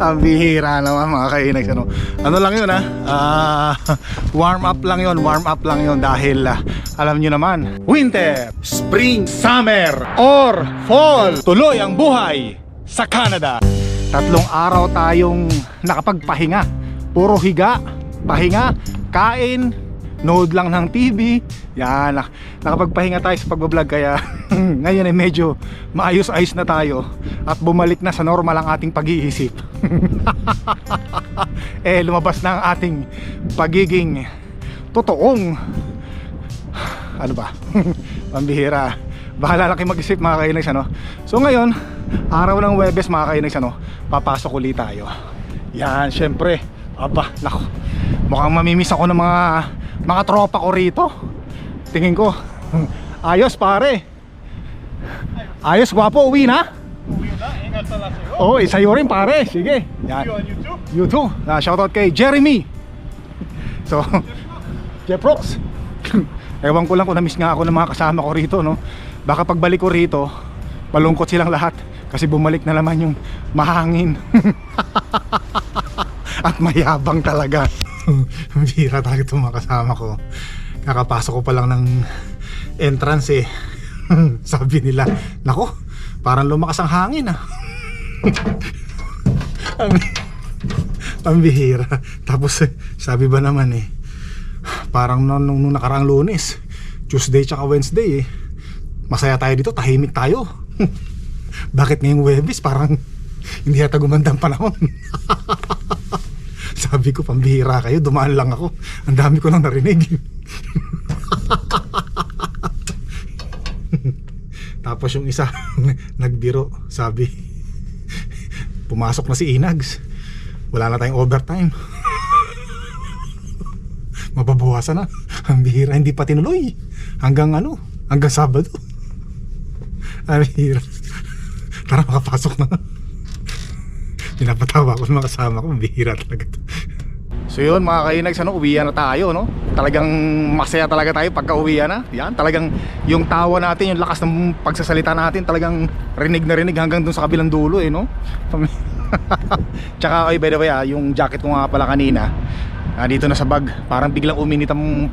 Ang bihira naman mga kainags. Ano, ano lang yun ha? Ah, warm up lang yun, warm up lang yun dahil ah, alam nyo naman, winter, spring, summer, or fall. Tuloy ang buhay sa Canada. Tatlong araw tayong nakapagpahinga. Puro higa, pahinga, kain, nood lang ng TV. Yan, nak- nakapagpahinga tayo sa pagbablog kaya ngayon ay medyo maayos-ayos na tayo at bumalik na sa normal ang ating pag-iisip. eh lumabas na ang ating pagiging totoong ano ba? Pambihira. Bahala lang kayo mag-isip mga kainags ano. So ngayon, araw ng Webes mga kainags ano, papasok ulit tayo. Yan, syempre. Aba, nako. Mukhang mamimiss ako ng mga mga tropa ko rito. Tingin ko. Ayos pare. Ayos, gwapo, uwi na? Oo, oh, sa'yo rin pare. Sige. Yan. You too. Ah, shoutout kay Jeremy. So, Jeff Rocks. Ewan ko lang kung na-miss nga ako ng mga kasama ko rito, no? Baka pagbalik ko rito, malungkot silang lahat kasi bumalik na naman yung mahangin. At mayabang talaga. Bira talaga itong mga kasama ko. Kakapasok ko pa lang ng entrance eh. Sabi nila, nako, parang lumakas ang hangin ah. ang, bihira. Tapos eh, sabi ba naman eh, parang nung, nung, nung nakaraang lunes, Tuesday tsaka Wednesday eh, masaya tayo dito, tahimik tayo. Bakit ngayong Webis parang hindi yata gumanda ang panahon? Sabi ko, pambihira kayo, dumaan lang ako. Ang dami ko nang narinig. Tapos yung isa, nagbiro, sabi, pumasok na si Inags. Wala na tayong overtime. Mababawasan na. Ang bihira, hindi pa tinuloy. Hanggang ano, hanggang Sabado. Ang bihira. Tara, makapasok na. Pinapatawa ko ng mga kasama ko, bihira talaga to. So yun mga kainags, ano, uwian na tayo, no? Talagang masaya talaga tayo pagka uwian na. Yan, talagang yung tawa natin, yung lakas ng pagsasalita natin, talagang rinig na rinig hanggang dun sa kabilang dulo, eh, no? Tsaka, oy, by the way, ah, yung jacket ko nga pala kanina, ah, dito na sa bag, parang biglang uminit ang,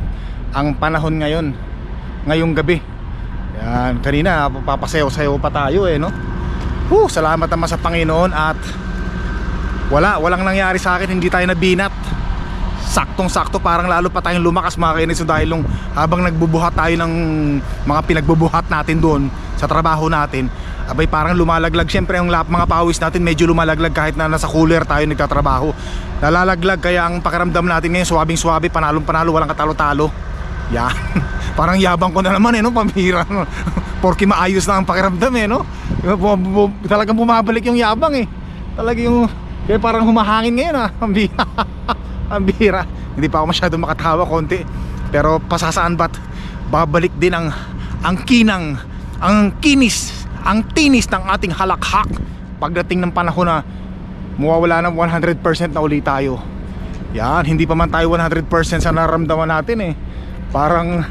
ang panahon ngayon, ngayong gabi. Yan, kanina, papasayaw-sayaw pa tayo, eh, no? Whew, salamat naman sa Panginoon at wala, walang nangyari sa akin, hindi tayo nabinat saktong sakto parang lalo pa tayong lumakas mga kainis dahil nung habang nagbubuhat tayo ng mga pinagbubuhat natin doon sa trabaho natin abay parang lumalaglag. Syempre yung lap, mga pawis natin medyo lumalaglag kahit na nasa cooler tayo nagtatrabaho. Nalalaglag kaya ang pakiramdam natin ngayon swabing swabe panalong panalo walang katalo-talo. Yan. Parang yabang ko na naman eh no? Pambira no? porke maayos na ang pakiramdam eh no? Talagang bumabalik yung yabang eh. Talagang yung kaya parang humahangin ngayon ah. Pambira ang bihira. Hindi pa ako masyado makatawa konti. Pero pasasaan ba't babalik din ang ang kinang ang kinis ang tinis ng ating halakhak? Pagdating ng panahon na mawawala ng 100% na uli tayo. Yan hindi pa man tayo 100% sa naramdaman natin eh. Parang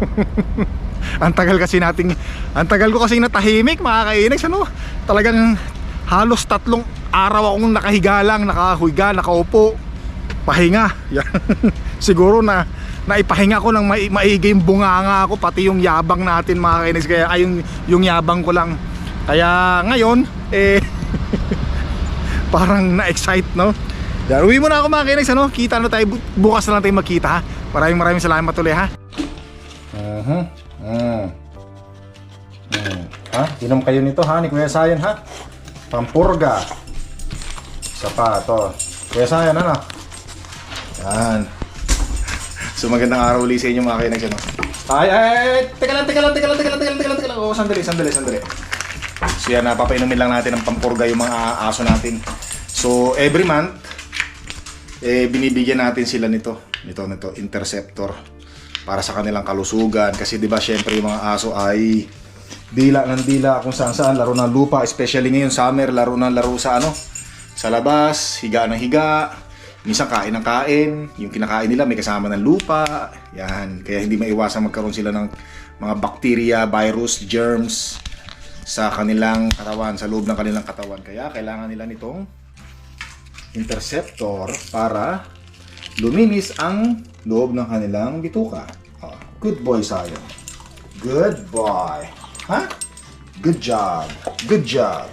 ang tagal kasi nating ang tagal ko kasi natahimik mga kainags ano? Talagang halos tatlong araw akong nakahiga lang nakahuiga nakaupo pahinga siguro na naipahinga ko ng mai maigi yung bunganga ako pati yung yabang natin mga kainis kaya ay yung, yung yabang ko lang. Kaya ngayon eh parang na-excite no? Yan, uwi muna ako mga kainis ano? Kita na tayo bu- bukas na lang tayo magkita ha? Maraming maraming salamat ulit ha? Uh-huh. uh. Uh. ha inom kayo nito ha ni Kuya Sayan ha? Pampurga. Sapato Kuya Sayan ano yan. So magandang araw ulit sa inyo mga kainan ano. Ay, ay, ay, teka lang, teka lang, teka lang, teka lang, teka lang, teka lang, teka lang. Sandali, sandali, sandali. So yan, napapainumin lang natin ng pampurga yung mga aso natin. So every month, eh, binibigyan natin sila nito. Nito, nito, interceptor. Para sa kanilang kalusugan. Kasi di ba syempre yung mga aso ay dila ng dila kung saan saan. Laro ng lupa, especially ngayon summer, laro ng laro sa ano, sa labas, higa ng higa, minsan kain ng kain, yung kinakain nila may kasama ng lupa, yan. Kaya hindi maiwasan magkaroon sila ng mga bacteria, virus, germs sa kanilang katawan, sa loob ng kanilang katawan. Kaya kailangan nila nitong interceptor para luminis ang loob ng kanilang bituka. Oh, good boy, Sayo. Good boy. Ha? Good job. Good job.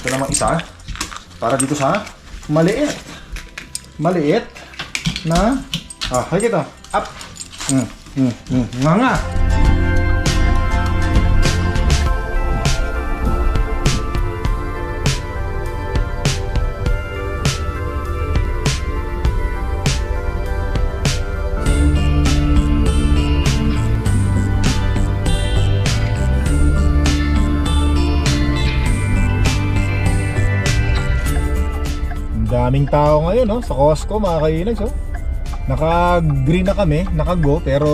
Ito naman isa. Para dito sa maliit. Maliit na ah, hay kita. Up. Mm, mm, mm. Nga nga. Daming tao ngayon, no? Sa Costco, mga kainags, oh. Naka-green na kami, naka-go, pero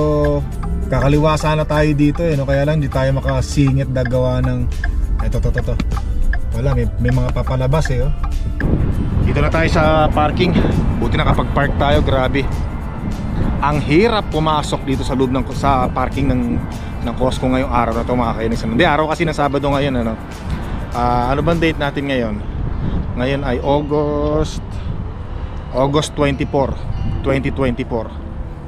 kakaliwa sana tayo dito, eh, no? Kaya lang, hindi tayo makasingit na gawa ng... Ito, to, to, to. Wala, may, may mga papalabas, eh, oh. Dito na tayo sa parking. Buti nakapag-park tayo, grabe. Ang hirap pumasok dito sa loob ng sa parking ng ng Costco ngayong araw na to mga kainis. Hindi araw kasi na Sabado ngayon ano. Ah, ano bang date natin ngayon? Ngayon ay August August 24, 2024.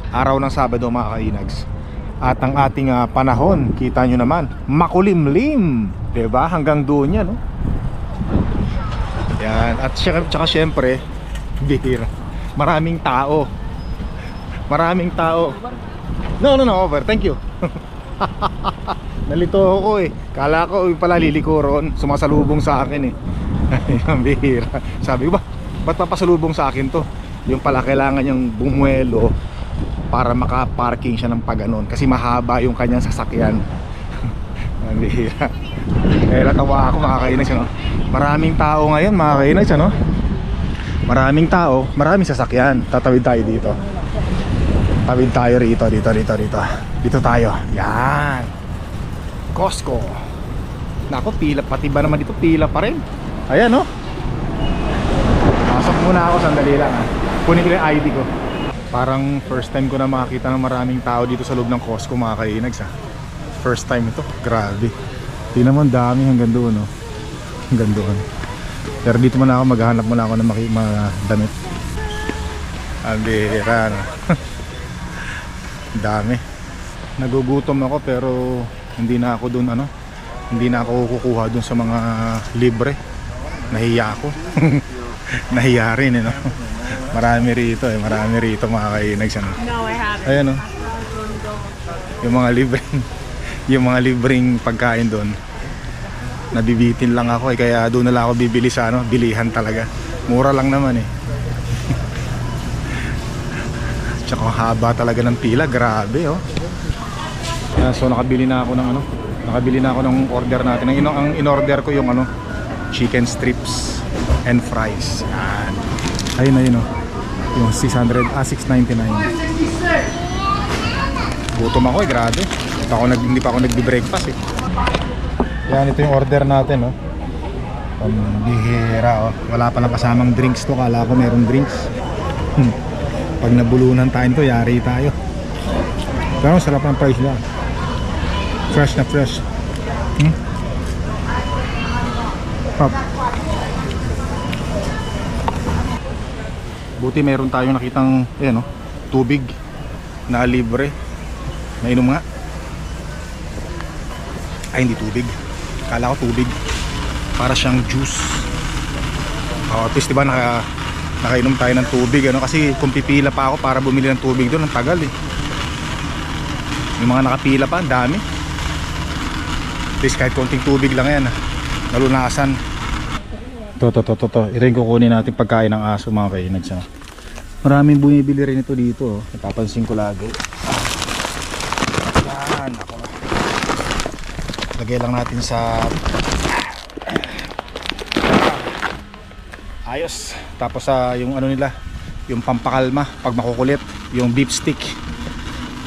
Araw ng Sabado mga kainags. At ang ating ah, panahon, kita nyo naman, makulimlim. 'Di ba? Hanggang doon yan, no? Yan. At tsaka syempre, bihira. Maraming tao. Maraming tao. No, no, no, over. Thank you. Nalito ako eh. Kala ko pala liliko ron. Sumasalubong sa akin eh. Ang bihira. Sabi ko ba, ba't papasalubong sa akin to? Yung pala kailangan niyang bumuelo para maka-parking siya ng paganon. Kasi mahaba yung kanyang sasakyan. Ang bihira. Eh, natawa ako mga kainis, ano? Maraming tao ngayon, mga kainis, ano? Maraming tao, maraming sasakyan. Tatawid tayo dito. Tawid tayo rito, dito, dito, dito. Dito tayo. Yan. Costco. Nako, pila. Pati ba naman dito, pila pa rin. Ayan, no? Pasok muna ako, sandali lang, ha? Kunin ko yung ID ko. Parang first time ko na makakita ng maraming tao dito sa loob ng Costco, mga kainags, ha? First time ito. Grabe. Tingnan mo, ang dami hanggang doon, no? Hanggang doon. Pero dito muna ako, maghahanap muna ako ng mga damit. Ang bihira, no? Dami. Nagugutom ako pero hindi na ako doon ano. Hindi na ako kukuha doon sa mga libre. Nahiya ako. Nahiya rin eh, no? Marami rito eh, marami rito mga kainags ano. No, I haven't. Ayan oh. Yung mga libreng yung mga libreng pagkain doon. Nabibitin lang ako eh kaya doon na lang ako bibili sa ano, bilihan talaga. Mura lang naman eh. Tsaka haba talaga ng pila, grabe oh. Yan, so nakabili na ako ng ano, nakabili na ako ng order natin. Ang, ino- ang in-order ko yung ano, chicken strips and fries. Yan. Ayun na yun oh. Yung 600, ah 699. Gutom ako eh, grabe. Hindi ako, nag, hindi pa ako nagbi-breakfast eh. Yan, ito yung order natin, oh. Pambihira, oh. Wala palang kasamang drinks to. Kala ko meron drinks. Hmm. Pag nabulunan tayo to, yari tayo. Pero sarap ng price niya. Fresh na fresh. Hmm? Pop. Buti meron tayong nakitang, ayan, oh, tubig na libre. Nainom nga. Ay, hindi tubig. Kala ko tubig. Para siyang juice. Oh, at least, di ba, naka, nakainom tayo ng tubig. Ano? Kasi kung pipila pa ako para bumili ng tubig doon, ang tagal eh. Yung mga nakapila pa, dami. At least kahit konting tubig lang yan. ah. Nalunasan. To, to, to, to, to. Ito yung kukunin natin pagkain ng aso mga kainags. Ano? Maraming bumibili rin ito dito. Oh. Napapansin ko lagi. Yan, ako. Lagay lang natin sa ayos. Tapos sa yung ano nila, yung pampakalma pag makukulit, yung beef stick.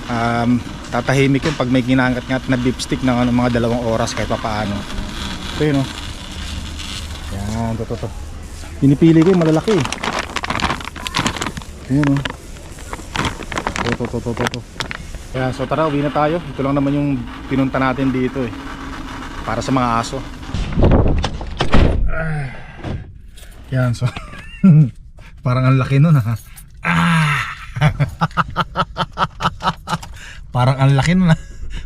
Um, tatahimik yun pag may ginangat-ngat na beef stick ng ano, mga dalawang oras kahit pa paano. Ito yun oh. Yan, to, to, to. Pinipili ko yung malalaki. Ayan oh. To, to, to, to, to, to. Yan, so tara, uwi na tayo. Ito lang naman yung pinunta natin dito eh. Para sa mga aso. Ah. Yan, so Parang ang laki nun ha. Ah! Parang ang laki nun ha.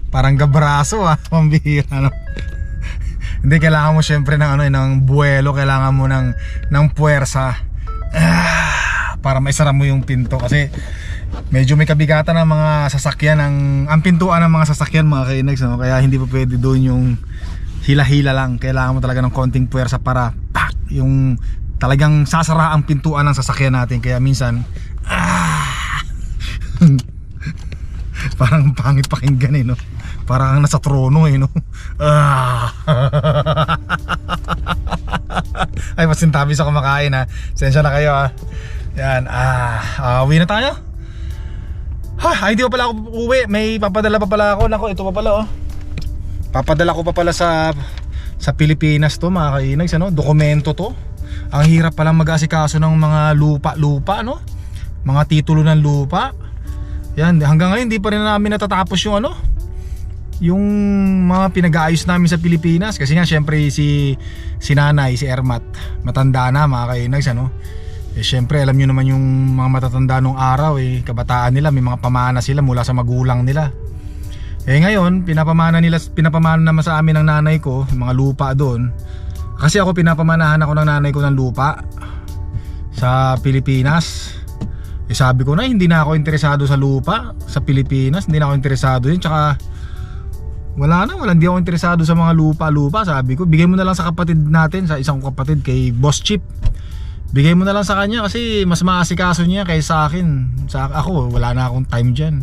Parang gabraso ha. Pambihira no. Hindi kailangan mo syempre ng ano eh, ng buwelo, kailangan mo ng ng puwersa. Ah, para maisara mo yung pinto. Kasi medyo may kabigatan ng mga sasakyan ng ang pintuan ng mga sasakyan mga kainags no? kaya hindi pa pwede doon yung hila-hila lang. Kailangan mo talaga ng konting puwersa para pak yung talagang sasara ang pintuan ng sasakyan natin. Kaya minsan ah, parang pangit pakinggan eh no parang nasa trono eh no? Ah. ay masintabi sa kumakain ha? Sensya na kayo ha? Yan ah uh, uwi na tayo? Ha ay di pa pala ako uwi may papadala pa pala ako. Nako ito pa pala oh. Papadala ko pa pala sa sa Pilipinas to mga kainags ano dokumento to. Ang hirap palang mag-asikaso ng mga lupa-lupa no? Mga titulo ng lupa. Yan hanggang ngayon hindi pa rin namin natatapos yung ano yung mga pinag-aayos namin sa Pilipinas kasi nga syempre si si nanay si Ermat matanda na mga kainags ano? Eh syempre alam nyo naman yung mga matatanda nung araw eh kabataan nila may mga pamana sila mula sa magulang nila. Eh ngayon pinapamana nila pinapamana naman sa amin ng nanay ko yung mga lupa doon. Kasi ako pinapamanahan ako ng nanay ko ng lupa sa Pilipinas. Eh sabi ko na hindi na ako interesado sa lupa sa Pilipinas hindi na ako interesado yun. Tsaka wala na wala. Hindi ako interesado sa mga lupa-lupa. Sabi ko bigay mo na lang sa kapatid natin sa isang kapatid kay Boss Chip. Bigay mo na lang sa kanya kasi mas maasikaso niya kaysa sa akin. Sa ako wala na akong time dyan.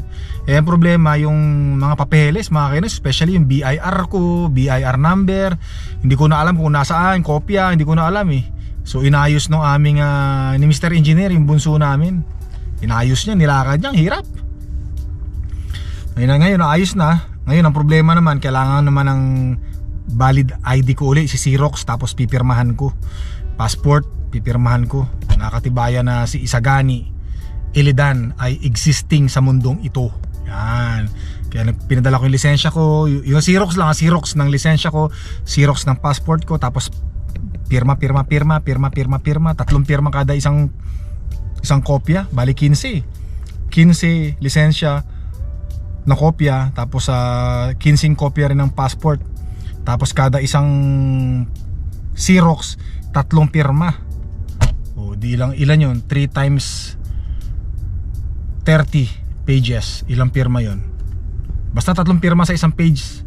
Eh ang problema yung mga papeles mga kainis especially yung BIR ko BIR number hindi ko na alam kung nasaan kopya hindi ko na alam eh. So inayos nung aming uh, ni Mr. Engineer yung bunso namin. Inayos niya nilakad niya hirap. Ngayon na ngayon ayos na ngayon ang problema naman kailangan naman ng valid ID ko uli si Xerox tapos pipirmahan ko. Passport pipirmahan ko. Nakatibayan na si Isagani Ilidan ay existing sa mundong ito. Yan. Kaya pinadala ko yung lisensya ko. Yung Xerox lang Xerox ng lisensya ko Xerox ng passport ko tapos pirma pirma pirma pirma pirma pirma. Tatlong pirma kada isang isang kopya. Bali 15 15 lisensya na kopya tapos sa uh, 15 kopya rin ng passport. Tapos kada isang Xerox tatlong pirma. O di lang ilan yon 3 times 30 pages. Ilang pirma yon basta tatlong pirma sa isang page.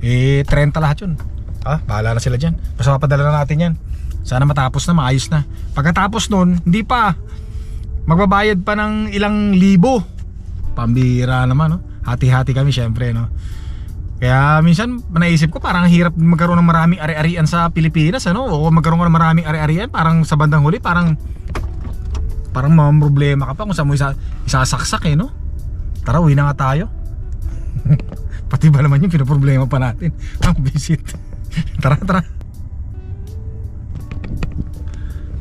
Eh 30 lahat yun. Ah bahala na sila dyan. Basta papadala na natin yan. Sana matapos na maayos na. Pagkatapos nun hindi pa. Magbabayad pa ng ilang libo pambira naman no? Hati-hati kami syempre no? Kaya minsan naisip ko parang hirap magkaroon ng maraming ari-arian sa Pilipinas ano? O magkaroon ka ng maraming ari-arian parang sa bandang huli parang parang mga problema ka pa kung saan mo isa, isasaksak eh no? Tara uwi na nga tayo. Pati ba naman yung pinaproblema pa natin? Ang visit. Tara tara.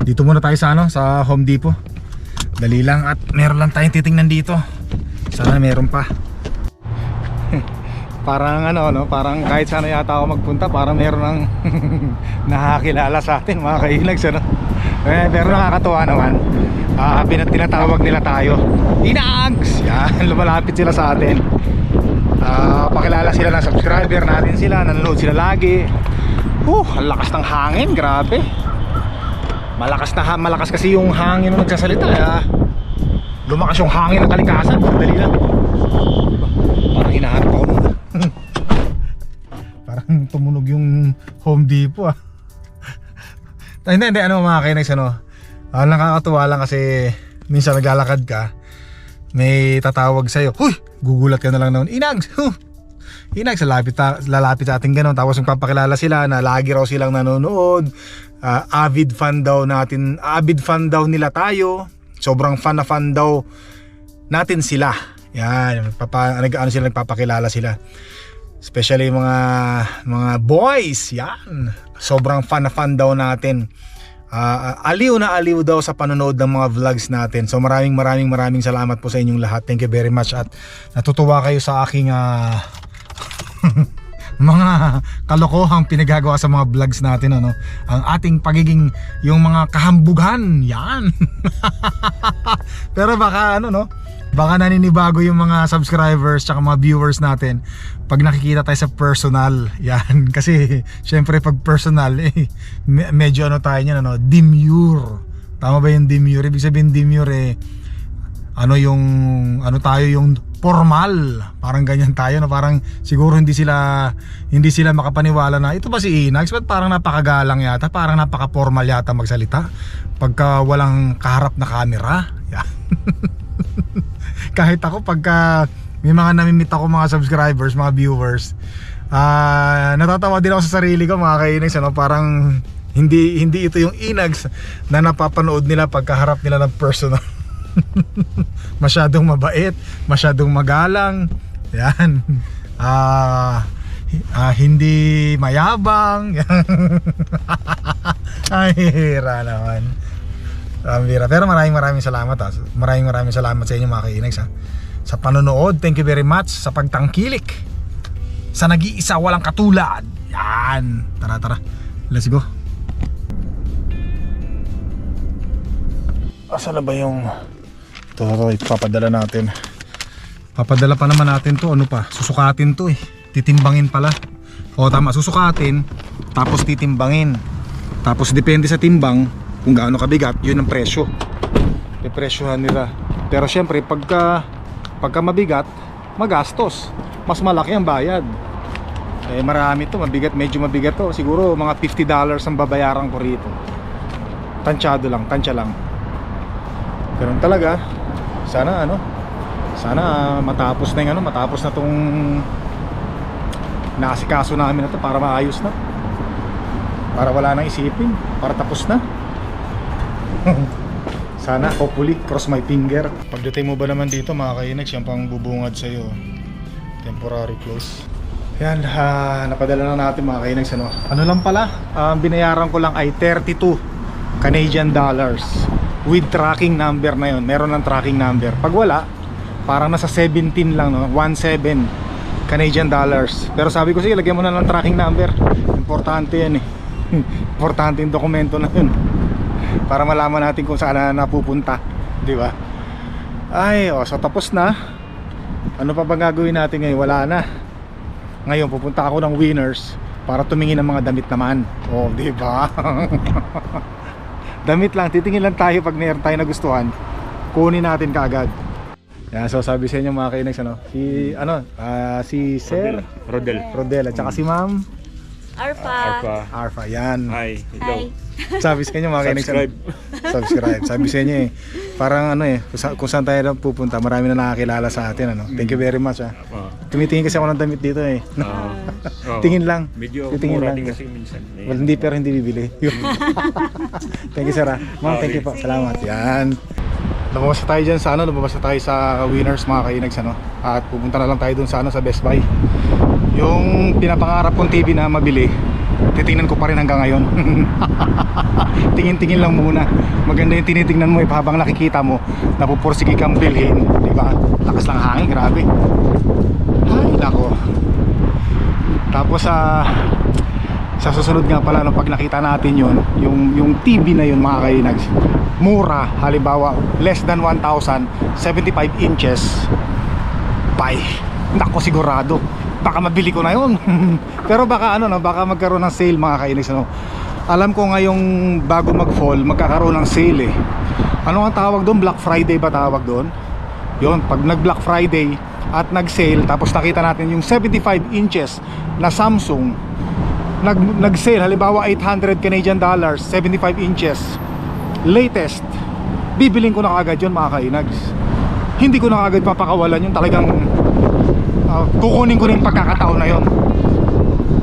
Dito muna tayo sa ano sa Home Depot. Dali lang at meron lang tayong titingnan dito sana meron pa. Parang ano no? Parang kahit sana yata ako magpunta parang meron ng nakakilala sa atin mga kainags ano eh, pero nakakatuwa naman. Uh, pinat tinatawag nila tayo. Inags yan lumalapit sila sa atin. Uh, pakilala sila ng subscriber natin sila nanonood sila lagi. Uh, ang lakas ng hangin grabe. Malakas na malakas kasi yung hangin nung nagsasalita kaya lumakas yung hangin ng kalikasan. Dali lang. Parang hinahanap ako nun. Parang tumunog yung Home Depot ah. Hindi hindi. Ano mga kainex ano? Ah, nakakatuwa lang kasi minsan naglalakad ka may tatawag sa'yo huy gugulat ka na lang noon. Inags inags lalapit, lalapit sa ating ganon tapos magpapakilala sila na lagi raw silang nanonood. Uh, avid fan daw natin avid fan daw nila tayo sobrang fan na fan daw natin sila. Yan papa, nag, ano sila nagpapakilala sila. Especially mga mga boys. Yan sobrang fan na fan daw natin. Uh, aliw na aliw daw sa panonood ng mga vlogs natin. So maraming maraming maraming salamat po sa inyong lahat. Thank you very much at natutuwa kayo sa aking uh, mga kalokohang pinagagawa sa mga vlogs natin ano? Ang ating pagiging yung mga kahambugan yan. Pero baka ano no? Baka naninibago yung mga subscribers tsaka mga viewers natin pag nakikita tayo sa personal. Yan. Kasi syempre pag personal eh me- medyo ano tayo niyan ano? Demure. Tama ba yung demure? Ibig sabihin demure eh ano yung ano tayo yung formal. Parang ganyan tayo na parang siguro hindi sila hindi sila makapaniwala na ito ba si Inags? Ba't parang napakagalang yata? Parang napaka-formal yata magsalita pagka walang kaharap na camera? Yan. Kahit ako pagka may mga namimit ako mga subscribers mga viewers ah natatawa din ako sa sarili ko mga kainags ano? Parang hindi hindi ito yung Inags na napapanood nila pagkaharap nila ng personal masyadong mabait, masyadong magalang. Yan. Ah, ah, hindi mayabang. Ay, hira naman. Ang bira. Pero maraming maraming salamat ha. Maraming maraming salamat sa inyo mga kainags ha. Sa panonood, thank you very much. Sa pagtangkilik. Sa nag-iisa walang katulad. Yan. Tara, tara. Let's go. Asa na ba yung ito, ito, ipapadala natin. Papadala pa naman natin to, ano pa? Susukatin to eh. Titimbangin pala. O tama, susukatin, tapos titimbangin. Tapos depende sa timbang kung gaano kabigat, yun ang presyo. Pipresyohan nila. Pero syempre, pagka pagka mabigat, magastos. Mas malaki ang bayad. Eh marami to, mabigat, medyo mabigat to. Siguro mga 50 dollars ang babayaran ko rito. Tansyado lang, tansya lang. Ganun talaga. Sana ano, sana ah, matapos na yung ano, matapos na tong nakasikaso namin na to para maayos na. Para wala nang isipin, para tapos na. sana, hopefully, cross my finger. Pagdating mo ba naman dito, mga kainags, yan pang bubungad sa'yo. Temporary close. Yan, ah, napadala na natin mga kainags. Ano, ano lang pala, ang binayaran ko lang ay 32 Canadian dollars with tracking number na yon meron ng tracking number. Pag wala parang nasa 17 lang no? 17 Canadian dollars. Pero sabi ko sige lagyan mo na ng tracking number. Importante yan eh. Importante yung dokumento na yun. Para malaman natin kung saan na napupunta di ba? Ay oh, so tapos na. Ano pa ba gagawin natin ngayon? Wala na. Ngayon pupunta ako ng winners para tumingin ng mga damit naman. Oh di ba damit lang, titingin lang tayo pag mayroon tayo nagustuhan kunin natin kaagad yan, so sabi sa inyo mga kainags ano, si ano, ah, si Sir Rodel. Rodel at saka si Ma'am Arpa. Arpa. Arfa, yan Hi. Hello. Hi. Sabi sa inyo mga Subscribe. subscribe, sabi sa inyo eh parang ano eh, kung, sa- kung saan tayo na pupunta marami na nakakilala sa atin ano, thank you very much ah Ah, tumitingin kasi ako ng damit dito eh ah, oh. tingin lang Medyo Titingin mura lang. din kasi minsan. Eh, Well, hindi pero hindi bibili. thank you sir ah. Ma'am, thank you po. Salamat. Yan. Lumabas na tayo dyan sa ano, lumabas na tayo sa winners mga kainags ano. At pupunta na lang tayo dun sa ano, sa Best Buy. Yung pinapangarap kong TV na mabili, titingnan ko pa rin hanggang ngayon. Tingin-tingin lang muna. Maganda yung tinitingnan mo eh, habang nakikita mo, napupursige kang bilhin, di ba? Lakas lang hangin, grabe. Ay, nako. Tapos sa sa susunod nga pala no, pag nakita natin yun yung, yung TV na yun mga kainags mura halimbawa less than 1,000 75 inches pay nako sigurado baka mabili ko na yun. Pero baka ano no baka magkaroon ng sale mga kainags ano. Alam ko ngayong bago mag fall magkakaroon ng sale eh. Ano ang tawag doon? Black Friday ba tawag doon? Yun pag nag Black Friday at nag sale tapos nakita natin yung 75 inches na Samsung nag nag sale halimbawa 800 Canadian dollars 75 inches. Latest bibiling ko na kagad yun mga kainags hindi ko na kagad papakawalan yung talagang ah, kukunin ko yung pagkakataon na yun.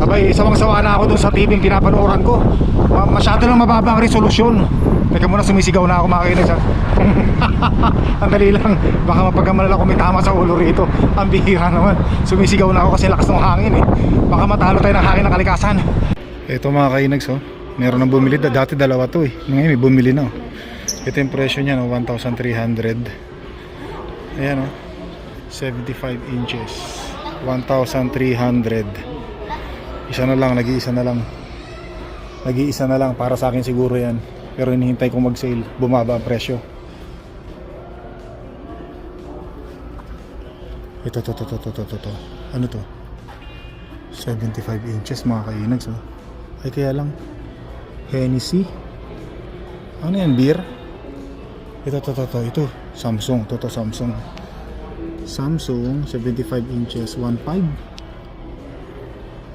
Abay sawang sawa na ako dun sa TV yung pinapanooran ko. Ma- masyado lang mababa ang resolusyon. Teka muna sumisigaw na ako mga kainags ha? ang dali lang. Baka mapagkamalala ko may tama sa ulo rito. Ang bihira naman. Sumisigaw na ako kasi lakas ng hangin eh. Baka matalo tayo ng hangin ng kalikasan. Ito mga kainags oh. Meron nang bumili. Dati dalawa to eh. Ngayon may bumili na oh. ito yung presyo niya no? 1,300 ayan oh. 75 inches 1,300 Isa na lang, nag-iisa na lang. Nag-iisa na lang para sa akin siguro yan. Pero hinihintay kong mag-sale, bumaba ang presyo. Ito, to, to, to, to, to, to, to. Ano to? 75 inches mga kainags oh. Ay kaya lang Hennessy Ano yan beer? Ito to to to ito Samsung to to Samsung Samsung 75 inches 1.5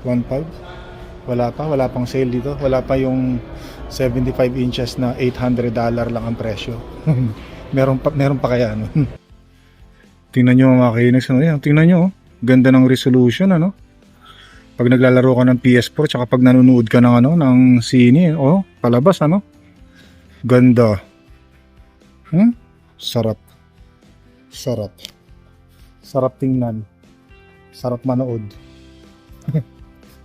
1.5 Wala pa wala pang sale dito. Wala pa yung 75 inches na 800 dollar lang ang presyo. Meron pa meron pa kaya ano? Tingnan nyo mga kainags ano yan? Tingnan nyo oh. Ganda ng resolution ano? Pag naglalaro ka ng PS4 tsaka pag nanonood ka ng ano ng sine oh palabas ano? Ganda. Hmm? sarap. Sarap sarap tingnan. Sarap manood.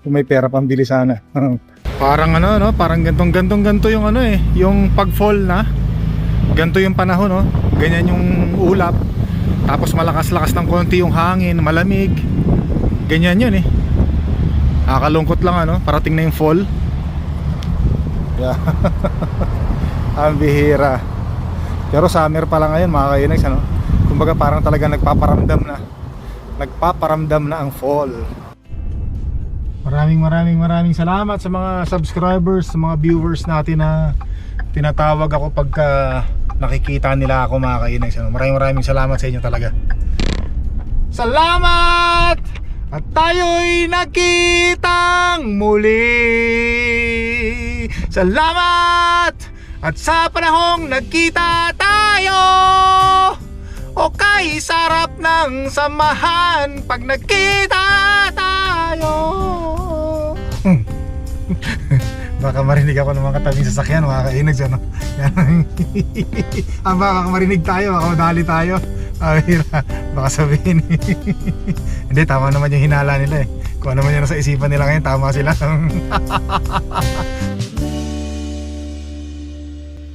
Kung may pera pambili sana. Parang ano no? Parang gantong gantong ganto yung ano eh. Yung pag fall na. Ganto yung panahon no? Ganyan yung ulap. Tapos malakas-lakas ng konti yung hangin malamig. Ganyan yun eh. Nakakalungkot lang ano, parating na yung fall. Yeah. Ang bihira. Pero summer pa lang ngayon mga kainags ano. Kumbaga parang talaga nagpaparamdam na. Nagpaparamdam na ang fall. Maraming maraming maraming salamat sa mga subscribers, sa mga viewers natin na tinatawag ako pagka nakikita nila ako mga kainags. Maraming maraming salamat sa inyo talaga. Salamat! At tayo'y nakitang muli Salamat! At sa panahong nagkita tayo O kay sarap ng samahan Pag nagkita tayo. Hmm. Baka marinig ako ng mga katabing sasakyan Mga kainags ano? Ah, Baka marinig tayo Baka madali tayo. Ay, baka sabihin. Hindi, tama naman yung hinala nila eh. Kung ano man yung nasa isipan nila ngayon, tama sila